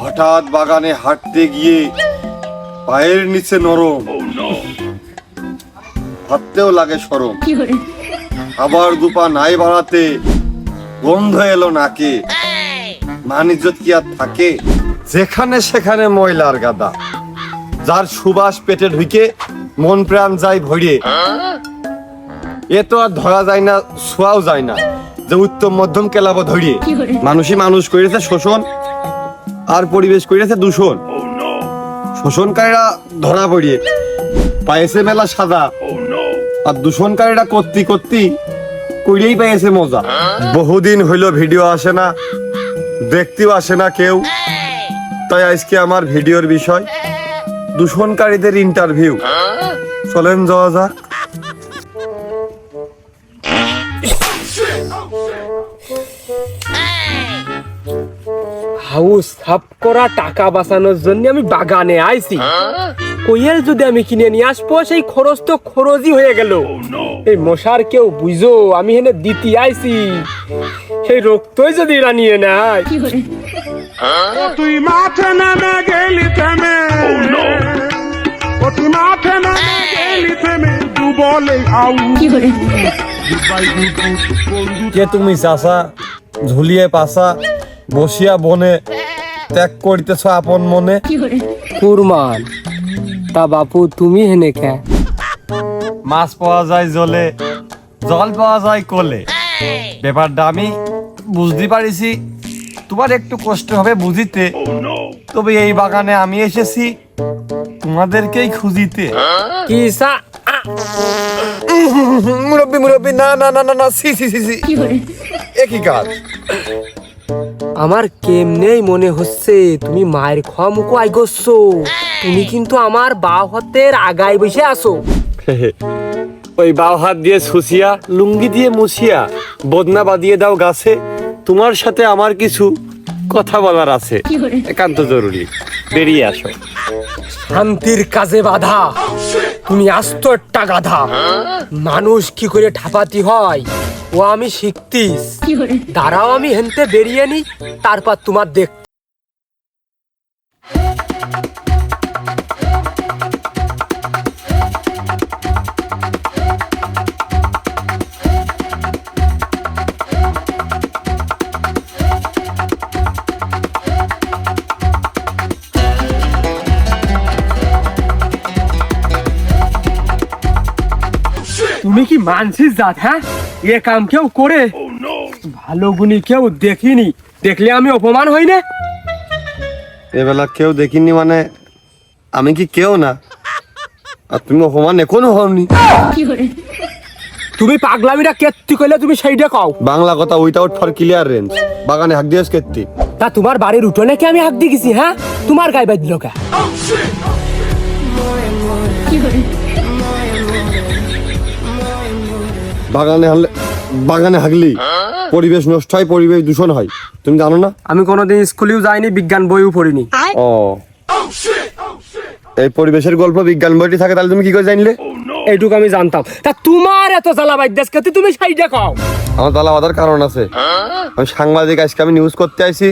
হঠাৎ বাগানে হাঁটতে গিয়ে পায়ের নিচে নরম। ভাবতেও লাগে সরম। আবার দুপা নাই বাড়াতে গন্ধ এলো নাকে। মান ইজ্জত কি আর থাকে? যেখানে সেখানে ময়লার গাদা। যার সুবাস পেটে ঢুকে মন প্রাণ যায় ভরে। এ তো আর ধরা যায় না ছোঁয়াও যায় না। যে উত্তম মধ্যম কেলাবো ধরিয়ে মানুষই মানুষ করেছে শোষণ। আর পরিবেশ করেছে দূষণ। শোষণকারীরা ধরা পড়িয়ে পায়েছে মেলা সাদা আর দূষণকারীরা করতি করতি কইরেই পেয়েছে মজা। বহুদিন হইল ভিডিও আসে না, দেখতেও আসে না কেউ। তাই আজকে আমার ভিডিওর বিষয়, দূষণকারীদের ইন্টারভিউ চলেন যাওয়া যাক। হাউস সাফ করা টাকা বাঁচানোর জন্য আমি বাগানে আইছি। কোয়েল যদি আমি কিনে নিয়ে আসব সেই খরচ তো খরচই হয়ে গেল। এই মশার কেউ বুঝো আমি হেনে দিতি আইছি। সেই রক্তই যদি এরা নিয়ে নেয় তুই মাঠে নেমে গেলি থেমে। ও তুই মাঠে নেমে গেলি থেমে। তু বলে আউ কে তুমি চাষা ঝুলিয়ে পাশা বসিয়া বনে ত্যাগ করিতেছ আপন মনে। কুরমান তা বাপু তুমি হেনে খা। মাছ পাওয়া যায় জলে জল পাওয়া যায় কোলে। ব্যাপারটা আমি বুঝতে পারিছি তোমার একটু কষ্ট হবে বুঝিতে। তবে এই বাগানে আমি এসেছি তোমাদেরকেই খুঁজিতে। কি সা মুরব্বী মুরব্বী না না না না না সি সি সি সি। একই কাজ। আমার কেমনেই মনে হচ্ছে তুমি মায়ের খাওয়া মুখো আইগচ্ছ তুমি কিন্তু আমার বা হাতের আগায় বসে আসো ওই বাও হাত দিয়ে সুসিয়া লুঙ্গি দিয়ে মুছিয়া বদনা বাদিয়ে দাও গাছে তোমার সাথে আমার কিছু কথা বলার আছে। একান্ত জরুরি। বেরিয়ে আসো। শান্তির কাজে বাধা। তুমি আস্ত একটা গাধা। মানুষ কি করে ঠাপাতি হয়? ও আমি শিখতিস। দাঁড়াও আমি হেনতে বেরিয়ে নি তারপর তোমার দেখ তুমি কি মানছিস জাত হ্যাঁ? এ কাম কেউ করে? ভালো গুণী কেউ দেখিনি। দেখলে আমি অপমান হই না? এবেলা কেউ দেখিনি মানে আমি কি কেউ না? আর তুমি অপমান এখনও হওনি। তুমি পাগলামিটা কেত্তি কইলে তুমি সেইটা কও। বাংলা কথা উইথাউট ফর ক্লিয়ার রেঞ্জ বাগানে হাক দিয়েছ কেত্তি। তা তোমার বাড়ির উঠোনে কি আমি হাক দিয়ে গেছি হ্যাঁ? তোমার গায়ে বাদ দিল কে বাগানে হারলে বাগানে হাগলি। পরিবেশ নষ্ট হয় পরিবেশ দূষণ হয়। তুমি জানো না? আমি কোনোদিন স্কুলেও যাইনি বিজ্ঞান বইও পড়িনি। ও। এই পরিবেশের গল্প বিজ্ঞান বইটি থাকে তাহলে তুমি কি করে জানলে? এইটুকু আমি জানতাম। তা তোমার এত জ্বালা বাইদ্যাস কেতে তুমি সেইটা কও। আমার তালা বাঁধার কারণ আছে। আমি সাংবাদিক আজকে আমি নিউজ করতে আইছি।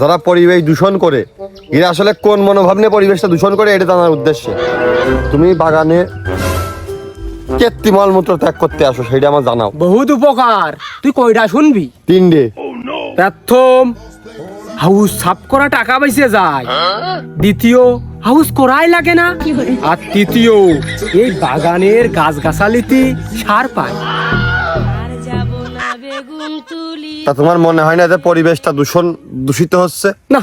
যারা পরিবেশ দূষণ করে এরা আসলে কোন মনোভাব নিয়ে পরিবেশটা দূষণ করে এটা জানার উদ্দেশ্যে। তুমি বাগানে কেত্তি মলমূত্র ত্যাগ করতে আসো সেটা আমার জানাও। বহুত উপকার। তুই কয়টা শুনবি? তিনটে। প্রথম হাউস সাফ করা টাকা পাইছে যায়। দ্বিতীয় হাউস করাই লাগে না। আর তৃতীয় এই বাগানের গাছ গাছালিতে সার পায়। আর যাব না বেগুন তুলি। তা তোমার মনে হয় না যে পরিবেশটা দূষণ দূষিত হচ্ছে? না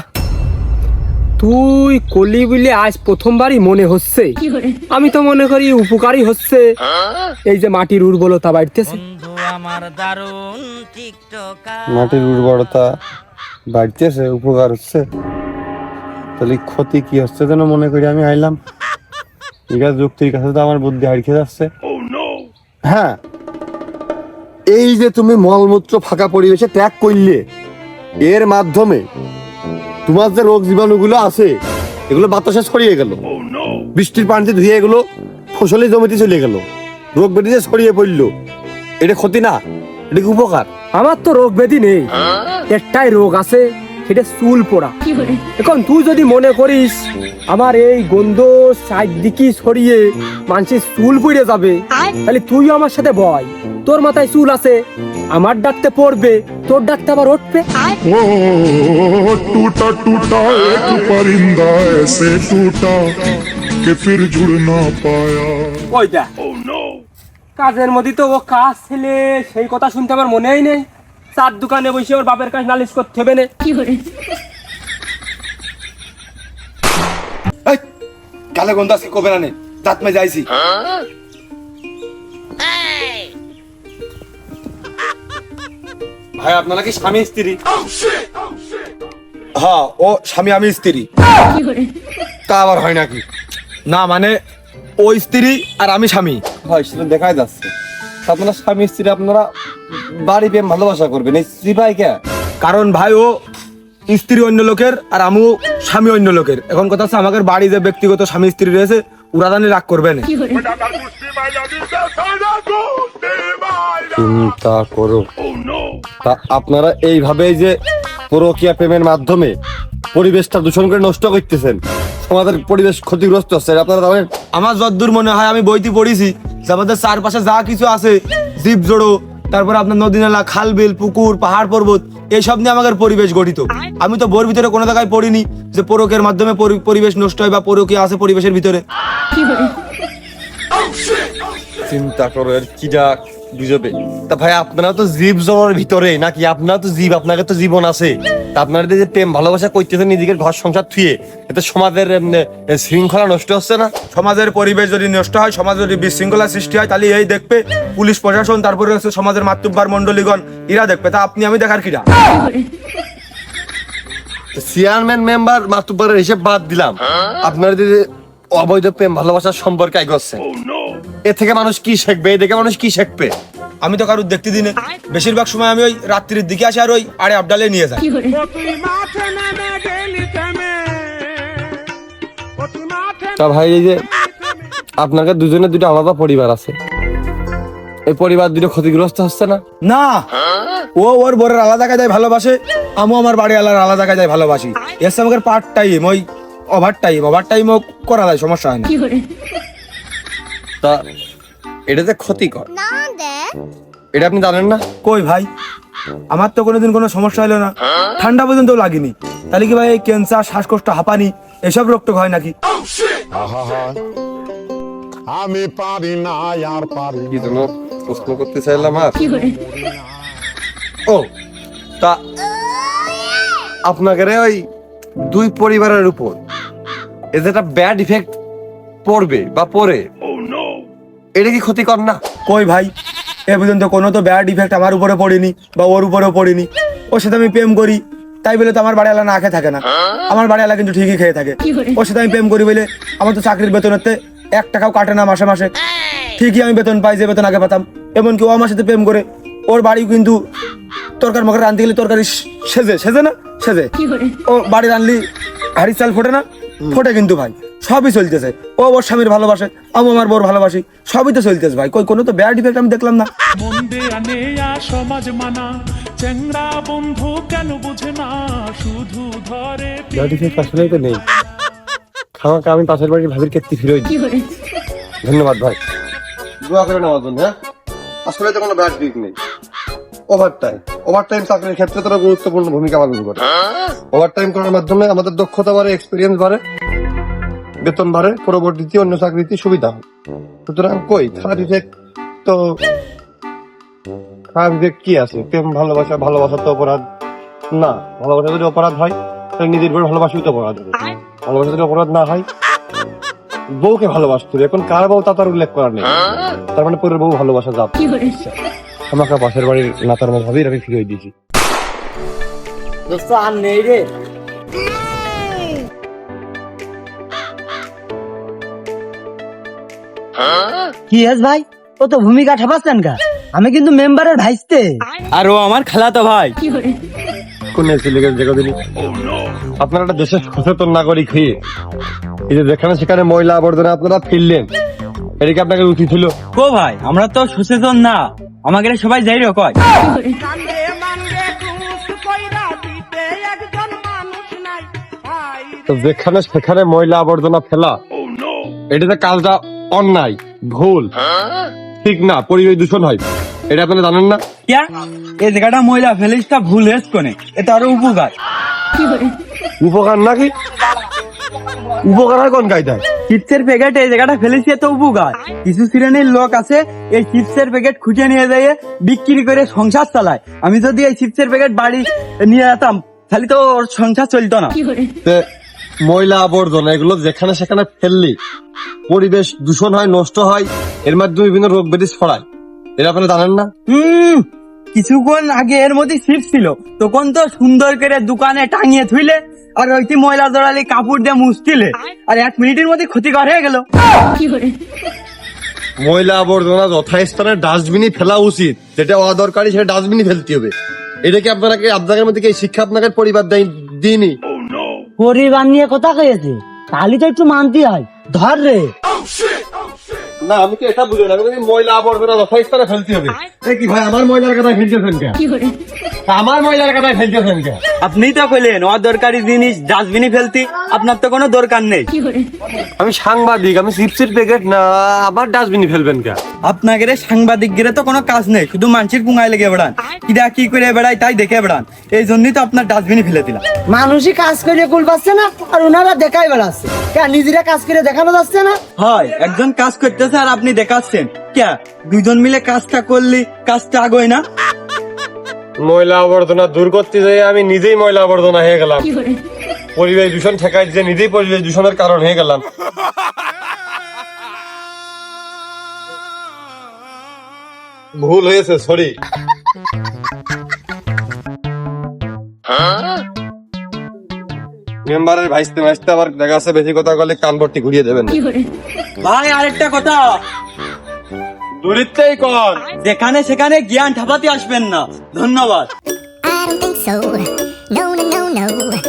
তুই কলি বলে আজ প্রথমবারই মনে হচ্ছে। আমি তো মনে করি উপকারী হচ্ছে। এই যে মাটির উর্বরতা বাড়তেছে। মাটির উর্বরতা বাড়তেছে, উপকার হচ্ছে। তাহলে ক্ষতি কি হচ্ছে যেন মনে করি আমি আইলাম? এটা যুক্তির কাছে তো আমার বুদ্ধি হারিয়ে যাচ্ছে। হ্যাঁ এই যে তুমি মলমূত্র ফাঁকা পরিবেশে ত্যাগ করলে, এর মাধ্যমে তোমার যে রোগ জীবাণুগুলো আছে এগুলো বাতাসে ছড়িয়ে গেল। বৃষ্টির পানিতে ধুয়ে এগুলো ফসলের জমিতে চলে গেল। রোগ ব্যাধি যে ছড়িয়ে পড়ল এটা ক্ষতি না এটা কি উপকার? আমার তো রোগ ব্যাধি নেই। একটাই রোগ আছে সেটা চুল পড়া। এখন তুই যদি মনে করিস আমার এই গন্ধ চারদিকে সরিয়ে মানুষের চুল পড়ে যাবে তাহলে তুই আমার সাথে ভয় তোর মাথায় চুল আছে আমার ডাকতে পড়বে তোর ডাকতে আবার উঠবে। টুটা টুটা এক পরিন্দা এসে টুটা কে ফির জুড় না পায়া। ওই দেখ। oh কাজের মধ্যে তো ও কাজ ছেলে সেই কথা শুনতে আমার মনেই নেই। চার দোকানে বসে ওর বাপের কাছে নালিশ করতে হবে না। গালে গন্ধ আজকে কবে না নে? দাঁত মে যাইছি ভাই আপনারা কি স্বামী স্ত্রী? হ্যাঁ ও স্বামী আমি স্ত্রী। তা আবার হয় নাকি? না মানে ওই স্ত্রী আর আমি স্বামী। হয় সেটা দেখাই যাচ্ছে। আপনারা স্বামী স্ত্রী আপনারা বাড়ি প্রেম ভালোবাসা করবেন এই স্ত্রী ভাই কে? কারণ ভাই ও স্ত্রী অন্য লোকের আর আমিও স্বামী অন্য লোকের। এখন কথা হচ্ছে আমাদের বাড়ি যে ব্যক্তিগত স্বামী স্ত্রী রয়েছে ওরা জানি রাগ করবে না। চিন্তা করো। তা আপনারা এইভাবে যে পরকীয়া প্রেমের মাধ্যমে পরিবেশটা দূষণ করে নষ্ট করতেছেন আমাদের পরিবেশ ক্ষতিগ্রস্ত হচ্ছে। আপনারা জানেন আমার যদ্দূর মনে হয় আমি বইতে পড়েছি যে আমাদের চারপাশে যা কিছু আছে জীব জড়ো তারপর আপনার নদী নালা খাল বিল পুকুর পাহাড় পর্বত এইসব নিয়ে আমাদের পরিবেশ গঠিত। আমি তো বোর ভিতরে কোনো জায়গায় পড়িনি যে পরকের মাধ্যমে পরিবেশ নষ্ট হয় বা পরকীয়া আছে পরিবেশের ভিতরে। চিন্তা করো এর কিটা বুঝবে তা ভাই আপনারা তো জীব জনের ভিতরে নাকি আপনারা তো জীব আপনাদের তো জীবন আছে। তা আপনারা যে প্রেম ভালোবাসা করতেছেন নিজেদের ঘর সংসার থুয়ে এতে সমাজের শৃঙ্খলা নষ্ট হচ্ছে না? সমাজের পরিবেশ যদি নষ্ট হয় সমাজ যদি বিশৃঙ্খলা সৃষ্টি হয় তাহলে এই দেখবে পুলিশ প্রশাসন তারপরে হচ্ছে সমাজের মাতৃব্বার মন্ডলীগণ এরা দেখবে। তা আপনি আমি দেখার কিরা? চেয়ারম্যান মেম্বার মাতুব্বরের হিসেব বাদ দিলাম। আপনারা যে অবৈধ প্রেম ভালোবাসার সম্পর্কে এগোচ্ছে এ থেকে মানুষ কি শিখবে? এ দেখে মানুষ কি শিখবে? আমি তো কারুর দেখতে দিনে। বেশিরভাগ সময় আমি ওই রাত্রির দিকে আসি আর ওই আরে আবডালে নিয়ে যাই। ও ও তা ভাই এই যে আপনাকে দুজনের দুটো আলাদা পরিবার আছে। এই পরিবার দুটো ক্ষতিগ্রস্ত হচ্ছে না? না। ও ওর বরের আলাদা কাজায় ভালোবাসে আমিও আমার বাড়ি আলার আলাদা কাজায় ভালোবাসি। সঙ্গে আমাদের পার্ট টাইম ওই ওভার টাইম ওভার টাইমও করা যায় সমস্যা হয় না। তা এটা যে ক্ষতিকর এটা আপনি জানেন না? কই ভাই? আমার তো কোনোদিন কোনো সমস্যা হলো না। ঠান্ডা পর্যন্ত লাগেনি। তাহলে কি ভাই এই ক্যান্সার শ্বাসকষ্ট হাঁপানি এসব রোগ টোক হয় নাকি? আমি পারি না আর পারি কি জন্য প্রশ্ন করতে চাইলাম আর? ও তা আপনাকে রে ওই দুই পরিবারের উপর এতে একটা ব্যাড ইফেক্ট পড়বে বা পড়ে এটা কি ক্ষতিকর না? কই ভাই? এ পর্যন্ত কোনো তো ব্যাড ইফেক্ট আমার উপরে পড়েনি বা ওর উপরেও পড়েনি। ওর সাথে আমি প্রেম করি তাই বলে তো আমার বাড়িওয়ালা না খেয়ে থাকে না। আমার বাড়িওয়ালা কিন্তু ঠিকই খেয়ে থাকে। ওর সাথে আমি প্রেম করি বলে আমার তো চাকরির বেতনেতে এক টাকাও কাটে না মাসে মাসে। ঠিকই আমি বেতন পাই যে বেতন আগে পেতাম এমনকি ও আমার সাথে প্রেম করে ওর বাড়ি কিন্তু তরকার মরকার রাঁধতে গেলে তরকারি সেজে সেজে না? সেজে। ও বাড়ি রানলি হাড়ি চাল ফোটে না? ফোটে কিন্তু ভাই সবই চলতেছে। ও ওর স্বামীর ভালোবাসে আমি আমার বোর ভালোবাসি সবই তো চলতেছে ভাই। কই কোনো তো ব্যাড ইফেক্ট আমি দেখলাম না। সমাজ মানা চ্যাংরা বন্ধু কেন বুঝে না শুধু ধরে ব্যাড ইফেক্ট আসলেই তো নেই। আমি পাশের বাড়ির ভাবির ক্ষেত্রে ফিরোই ধন্যবাদ ভাই। দোয়া করেন আমার জন্য হ্যাঁ? আসলে তো কোনো ব্যাড দিক নেই। ওভার টাইম ওভার টাইম চাকরির ক্ষেত্রে তারা গুরুত্বপূর্ণ ভূমিকা পালন করে। ওভারটাইম করার মাধ্যমে আমাদের দক্ষতা বাড়ে এক্সপিরিয়েন্স বাড়ে বেতন বাড়ে পরবর্তীতে অন্য চাকরিতে সুবিধা হয়। সুতরাং কই খারাপ ইফেক্ট তো খারাপ ইফেক্ট কি আছে? প্রেম ভালোবাসা ভালোবাসা তো অপরাধ। না ভালোবাসা যদি অপরাধ হয় তাহলে নিজের বউ ভালোবাসি তো অপরাধ ভালোবাসা যদি অপরাধ না হয় বউকে ভালোবাসতে এখন কার বউ তা তার উল্লেখ করার নেই। তার মানে পরের বউ ভালোবাসা যাবে আমাকে পাশের বাড়ির নাতার মতো ভাবেই আমি ফিরিয়ে দিয়েছি। দোস্ত আর নেই রে। কি হেস ভাই? ও তো ভূমিকা ঠাপাচ্ছেন কা আমি কিন্তু মেম্বারের ভাইস্তে। আর ও আমার খালাতো ভাই। কোন ছেলেকে দেখো দিলি আপনারা একটা দেশের সচেতন নাগরিক হয়ে এই যে যেখানে সেখানে ময়লা আবর্জনা আপনারা ফেললেন এটা কি আপনাকে উচিত ছিল। ও ভাই আমরা তো সচেতন না। আমাকে সবাই যাই রে। কয় যেখানে সেখানে ময়লা আবর্জনা ফেলা এটাতে কাজটা অন্যায় ভুল। ঠিক না পরিবেশ দূষণ হয়। এটা আপনারা জানেন না? এই জায়গাটা ময়লা ফেলিসটা ভুল হেস কোনে? এটা আরও উপকার। উপকার নাকি? উপকার হয় কোন কায়দায় চিপসের প্যাকেট এই জায়গাটা ফেলেছি এত উপকার। কিছু শ্রেণির লোক আছে এই চিপসের প্যাকেট খুঁজে নিয়ে যায় বিক্রি করে সংসার চালায়। আমি যদি এই চিপসের প্যাকেট বাড়ি নিয়ে যেতাম তাহলে তো ওর সংসার চলতো না। ময়লা আবর্জনা এগুলো যেখানে সেখানে ফেললি পরিবেশ দূষণ হয় নষ্ট হয় এর মাধ্যমে বিভিন্ন রোগ ব্যাধি ছড়ায়। এটা আপনারা জানেন না? হুম কিছুক্ষণ আগে এর মধ্যে চিপস ছিল। তখন তো সুন্দর করে দোকানে টাঙিয়ে থুইলে আর ওইটি ময়লা জড়ালি কাপড় দিয়ে মুছতিলে। আর এক মিনিটের মধ্যে ক্ষতিকর হয়ে গেল। ময়লা আবর্জনা যথাস্থানে ডাস্টবিনে ফেলা উচিত। যেটা অদরকারি সেটা ডাস্টবিনে ফেলতে হবে। এটা কি আপনাকে আপনাদের মধ্যে কি শিক্ষা আপনাকে পরিবার দেয় দিইনি পরিবার নিয়ে কথা কয়েছে তাহলে তো একটু মানতে হয়। ধর রে। না আমি তো এটা বুঝি না। ময়লা আবর্জনা যথাস্থানে ফেলতে হবে। কি ভাই আমার ময়লার কথা ফেলতেছেন কে আমার ময়লার কথা ফেলতেছেন কে আপনিই তো কইলেন অদরকারি জিনিস ডাস্টবিনে ফেলতি। আপনার তো কোনো দরকার নেই। আমি সাংবাদিক আমি চিপসের প্যাকেট না আবার ডাস্টবিনে ফেলবেন কে আপনাদের সাংবাদিক গিরে তো কোনো কাজ নেই শুধু মানুষের পুঙ্গায় লেগে বেড়ান। কিরা কি করে বেড়াই তাই দেখে বেড়ান। এই জন্যই তো আপনার ডাস্টবিনে ফেলে দিলাম। মানুষই কাজ করে কুল পাচ্ছে না আর ওনারা দেখাই বেড়াচ্ছে। নিজেরা কাজ করে দেখানো যাচ্ছে না? হয় একজন কাজ করতেছে আর আপনি দেখাচ্ছেন। কে দুজন মিলে কাজটা করলি কাজটা আগোয় না? ময়লা আবর্জনা দূর করতে যাই আমি নিজেই ময়লা আবর্জনা হয়ে গেলাম। পরিবেশ দূষণ ঠেকাই যে নিজেই পরিবেশ দূষণের কারণ হয়ে গেলাম। ভুল হয়েছে সরি মেম্বারের ভাইস্তে ভাইস্তে আবার দেখা আছে বেশি কথা বলে কান ঘুরিয়ে দেবেন। ভাই আরেকটা কথা। দূরিত্বেই কর। যেখানে সেখানে জ্ঞান ঠাপাতে আসবেন না। ধন্যবাদ। I don't think so. No, no, no, no.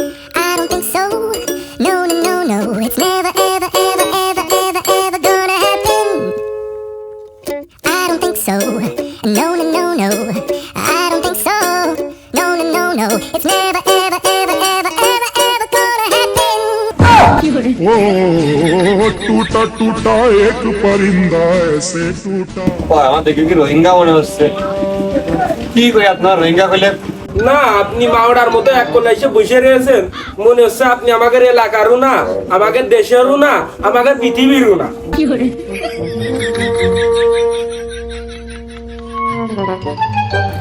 टूटा टूटा एक परिंदा ऐसे टूटा আমার দেখে কি রোহিঙ্গা মনে হচ্ছে কি কই আপনার রোহিঙ্গা কইলে না আপনি মাওড়ার মতো এক কোলা এসে বসে রয়েছেন মনে হচ্ছে আপনি আমাদের এলাকারও না আমাদের দেশেরও না আমাদের পৃথিবীরও না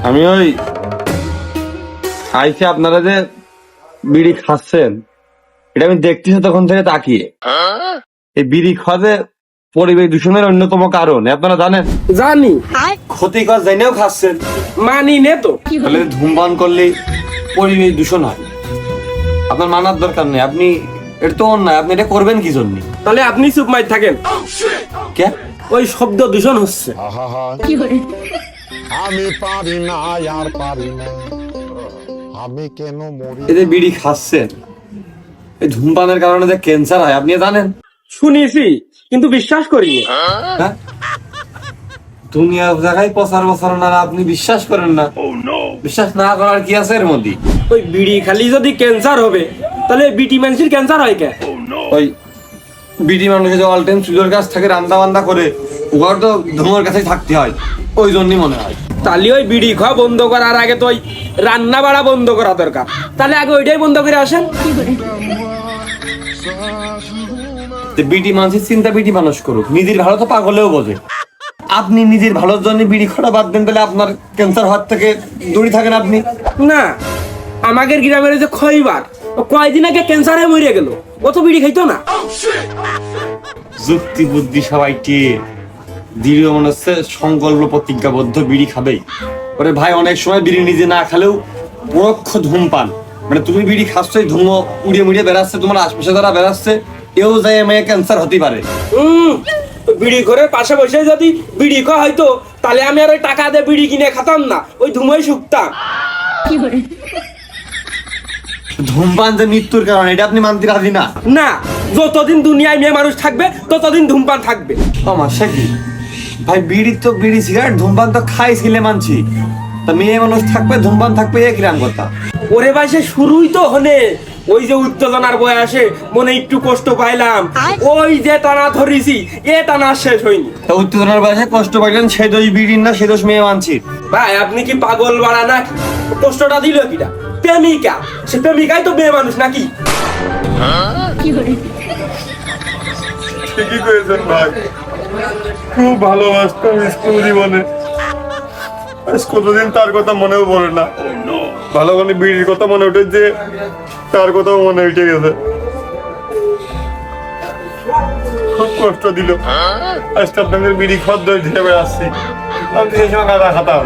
আমি ওই আইসে আপনারা যে বিড়ি খাচ্ছেন এটা আমি দেখতেছি তখন থেকে তাকিয়ে এই বিড়ি খাওয়া পরিবেশ দূষণের অন্যতম কারণ আপনারা জানেন? জানি। ক্ষতিকর জেনেও খাচ্ছেন। মানি নে তো। তাহলে ধূমপান করলে পরিবেশ দূষণ হয়। আপনার মানার দরকার নেই আপনি এটা তো অন্যায় আপনি এটা করবেন কি জন্য? তাহলে আপনি চুপ মাই থাকেন। কে? ওই শব্দ দূষণ হচ্ছে। আমি পারি না আর পারি না। আমি কেন মরি? এই যে বিড়ি খাচ্ছেন এই ধূমপানের কারণে যে ক্যান্সার হয় আপনি জানেন? শুনেছি কিন্তু বিশ্বাস করিনি। হ্যাঁ? দুনিয়া জায়গায় প্রচার বছর না আপনি বিশ্বাস করেন না। বিশ্বাস না করার কি আছে এর মধ্যে? ওই বিড়ি খালি যদি ক্যান্সার হবে তাহলে বিটি মানুষের ক্যান্সার হয় কে? ওই বিডি মানুষের যে অল টাইম চুলোর কাছ থেকে রান্দা বান্দা করে ওর তো ধুমোর কাছেই থাকতে হয়। ওই জন্যই মনে হয়। তাহলে ওই বিড়ি খাওয়া বন্ধ করার আগে তো ওই রান্না বাড়া বন্ধ করা দরকার। তাহলে আগে ওইটাই বন্ধ করে আসেন। যে বিডি মানুষের চিন্তা বিডি মানুষ করুক। নিজের ভালো তো পাগলেও বোঝে। আপনি নিজের ভালোর জন্য বিড়ি খাওয়া বাদ দেন তাহলে আপনার ক্যান্সার হওয়ার থেকে দূরে থাকেন আপনি। না আমাদের গ্রামের যে খইবার ও কয়দিন আগে ক্যান্সারে মরে গেল। ও তো বিড়ি খাইতো না। যুক্তি বুদ্ধি সবাই টের দৃঢ় মনে হচ্ছে সংকল্প প্রতিজ্ঞাবদ্ধ বিড়ি খাবেই। ওরে ভাই অনেক সময় বিড়ি নিজে না খেলেও পরোক্ষ ধূমপান। মানে তুমি বিড়ি খাচ্ছই ধুমো উড়িয়ে মুড়িয়ে বেড়াচ্ছে তোমার আশপাশে তারা বেড়াচ্ছে এও যায় মেয়ে ক্যান্সার হতে পারে। হুম বিড়ি করে পাশে বসে যদি বিড়ি খাওয়া হয়তো তাহলে আমি আর ওই টাকা দিয়ে বিড়ি কিনে খাতাম না ওই ধুমোই শুকতাম। ধূমপান যে মৃত্যুর কারণ এটা আপনি মানতে রাজি না? না যতদিন দুনিয়ায় মেয়ে মানুষ থাকবে ততদিন ধূমপান থাকবে। আমার সে কি? ভাই বিড়ি তো বিড়ি সিগারেট ধূমপান তো খাই ছিলে মানছি। তা মেয়ে মানুষ থাকবে ধূমপান থাকবে এক রাম কথা ওরে ভাই সে শুরুই তো হলে। ওই যে উত্তেজনার বয়সে মনে একটু কষ্ট পাইলাম। ওই যে টানা ধরিছি এ টানা শেষ হয়নি। তা উত্তেজনার বয়সে কষ্ট পাইলেন সে দোষ বিড়ির না সে দোষ মেয়ে মানছি ভাই আপনি কি পাগল বাড়া না? কষ্টটা দিল কিটা? প্রেমিকা। সে প্রেমিকাই তো মেয়ে মানুষ নাকি? ঠিকই করেছেন ভাই। খুব ভালোবাসতাম স্কুল জীবনে। কতদিন তার কথা মনেও পড়ে না। ভালো মানে বিড়ির কথা মনে উঠেছে তার কথাও মনে উঠে গেছে। খুব কষ্ট দিল। আজকে আপনাদের বিড়ি খদ্দ হিসেবে আসছি আমি তো সেই সময় কাদা খাতাম